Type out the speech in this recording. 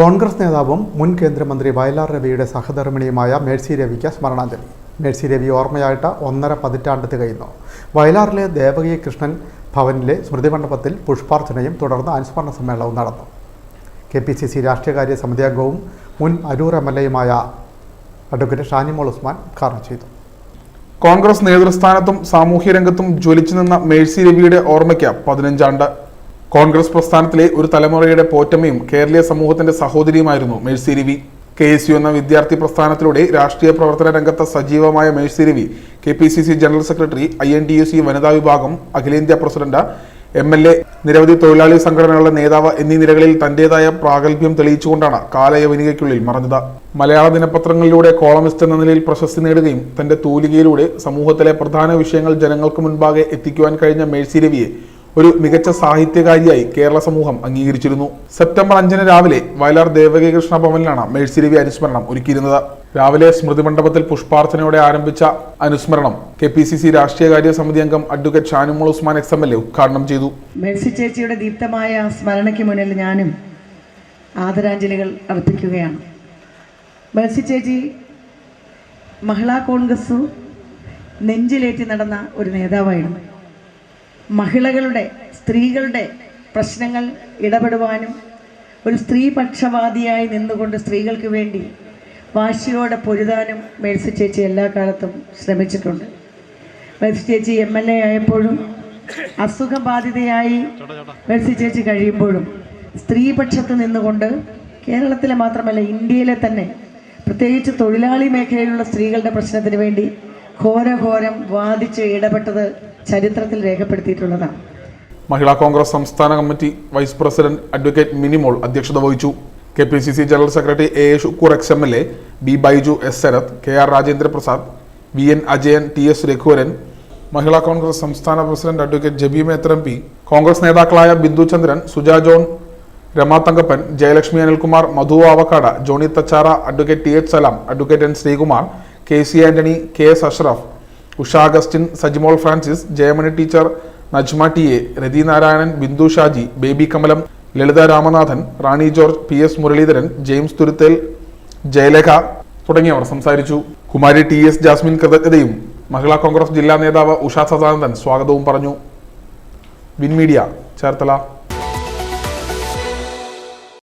കോൺഗ്രസ് നേതാവും മുൻ കേന്ദ്രമന്ത്രി വയലാർ രവിയുടെ സഹധർമ്മിണിയുമായ മേഴ്സി രവിക്ക് സ്മരണാഞ്ജലി. മേഴ്സി രവി ഓർമ്മയായിട്ട് ഒന്നര പതിറ്റാണ്ട് തികയുന്നു. വയലാറിലെ ദേവകി കൃഷ്ണൻ ഭവനിലെ സ്മൃതി മണ്ഡപത്തിൽ പുഷ്പാർച്ചനയും തുടർന്ന് അനുസ്മരണ സമ്മേളനവും നടന്നു. കെ പി സി സി രാഷ്ട്രീയകാര്യ സമിതി അംഗവും മുൻ അരൂർ എം എൽ എയുമായ അഡ്വക്കേറ്റ് ഷാനിമോൾ ഉസ്മാൻ ഉദ്ഘാടനം ചെയ്തു. കോൺഗ്രസ് നേതൃസ്ഥാനത്തും സാമൂഹ്യ രംഗത്തും ജ്വലിച്ചു നിന്ന മേഴ്സി രവിയുടെ ഓർമ്മയ്ക്ക് പതിനഞ്ചാണ്ട് കോൺഗ്രസ് പ്രസ്ഥാനത്തിലെ ഒരു തലമുറയുടെ പോറ്റമ്മയും കേരളീയ സമൂഹത്തിന്റെ സഹോദരിയുമായിരുന്നു മേഴ്സിരിവി കെ എസ് യു എന്ന വിദ്യാർത്ഥി പ്രസ്ഥാനത്തിലൂടെ രാഷ്ട്രീയ പ്രവർത്തന രംഗത്ത് സജീവമായ Mercy Ravi K P C C general secretary I N T U C വനിതാ വിഭാഗം അഖിലേന്ത്യാ പ്രസിഡന്റ് എം എൽ എ നിരവധി തൊഴിലാളി സംഘടനകളുടെ നേതാവ് എന്നീ നിലകളിൽ തന്റേതായ പ്രാഗൽഭ്യം തെളിയിച്ചുകൊണ്ടാണ് കാലയവനികയ്ക്കുള്ളിൽ മറഞ്ഞത്. മലയാള ദിനപത്രങ്ങളിലൂടെ കോളമിസ്റ്റ് എന്ന നിലയിൽ പ്രശസ്തി നേടുകയും തന്റെ തൂലികയിലൂടെ സമൂഹത്തിലെ പ്രധാന വിഷയങ്ങൾ ജനങ്ങൾക്ക് മുൻപാകെ എത്തിക്കുവാൻ കഴിഞ്ഞ മേഴ്സി രവിയെ ഒരു മികച്ച സാഹിത്യകാരിയായി കേരള സമൂഹം അംഗീകരിച്ചിരുന്നു. സെപ്റ്റംബർ അഞ്ചിന് രാവിലെ വയലാർ ദേവകീകൃഷ്ണ ഭവനിലാണ് മേഴ്സിരവി അനുസ്മരണം ഒരുക്കിയിരുന്നത്. രാവിലെ സ്മൃതി മണ്ഡപത്തിൽ പുഷ്പാർച്ചനയോടെ ആരംഭിച്ച അനുസ്മരണം കെ പി സി സി രാഷ്ട്രീയകാര്യ സമിതി അംഗം advocate Shanimol Usman ex M L A ഉദ്ഘാടനം ചെയ്തു. മേഴ്സി ചേച്ചിയുടെ ദീപ്തമായ സ്മരണയ്ക്ക് മുന്നിൽ ഞാനും ആദരാഞ്ജലികൾ അർപ്പിക്കുകയാണ്. മേഴ്സി ചേച്ചി മഹിളാ കോൺഗ്രസ് നെഞ്ചിലേറ്റി നടന്ന ഒരു നേതാവായിരുന്നു. മഹിളകളുടെ സ്ത്രീകളുടെ പ്രശ്നങ്ങൾ ഇടപെടുവാനും ഒരു സ്ത്രീപക്ഷവാദിയായി നിന്നുകൊണ്ട് സ്ത്രീകൾക്ക് വേണ്ടി വാശിയോടെ പൊരുതാനും മേഴ്സി ചേച്ചി എല്ലാ കാലത്തും ശ്രമിച്ചിട്ടുണ്ട്. മേഴ്സി ചേച്ചി എം എൽ എ ആയപ്പോഴും അസുഖബാധിതയായി മേഴ്സി ചേച്ചി കഴിയുമ്പോഴും സ്ത്രീപക്ഷത്ത് നിന്നുകൊണ്ട് കേരളത്തിലെ മാത്രമല്ല ഇന്ത്യയിലെ തന്നെ പ്രത്യേകിച്ച് തൊഴിലാളി മേഖലയിലുള്ള സ്ത്രീകളുടെ പ്രശ്നത്തിന് വേണ്ടി ഘോരഘോരം വാദിച്ച് ഇടപെട്ടത് ചരിത്രത്തിൽ രേഖപ്പെടുത്തിയിട്ടുള്ളതാണ്. മഹിളാ കോൺഗ്രസ് സംസ്ഥാന committee vice president advocate Minimol അധ്യക്ഷത വഹിച്ചു. K P C C general secretary A Shukoor ex M L A B Baiju S Sarath K R Rajendraprasad V N Ajayan T S Raghuvaran Mahila Congress സംസ്ഥാന president advocate Jebi Mather M P Congress നേതാക്കളായ Bindu Chandran Suja John Rama Thankappan Jayalakshmi Anilkumar Madhu Avakkad Johnny Thachara advocate T H Salam advocate N Sreekumar K C Antony K S Ashraf Usha Augustine Sajimol Francis Jayamani teacher Najma T A Rathi Narayanan Bindu Shaji Baby Kamalam Lalitha Ramanathan Rani George P S Muraleedharan James Thuruthel Jayalekha തുടങ്ങിയവർ സംസാരിച്ചു. Kumari T S Jasmine കൃതജ്ഞതയും മഹിളാ കോൺഗ്രസ് ജില്ലാ നേതാവ് ഉഷ സദാനന്ദൻ സ്വാഗതവും പറഞ്ഞു. Win media Cherthala.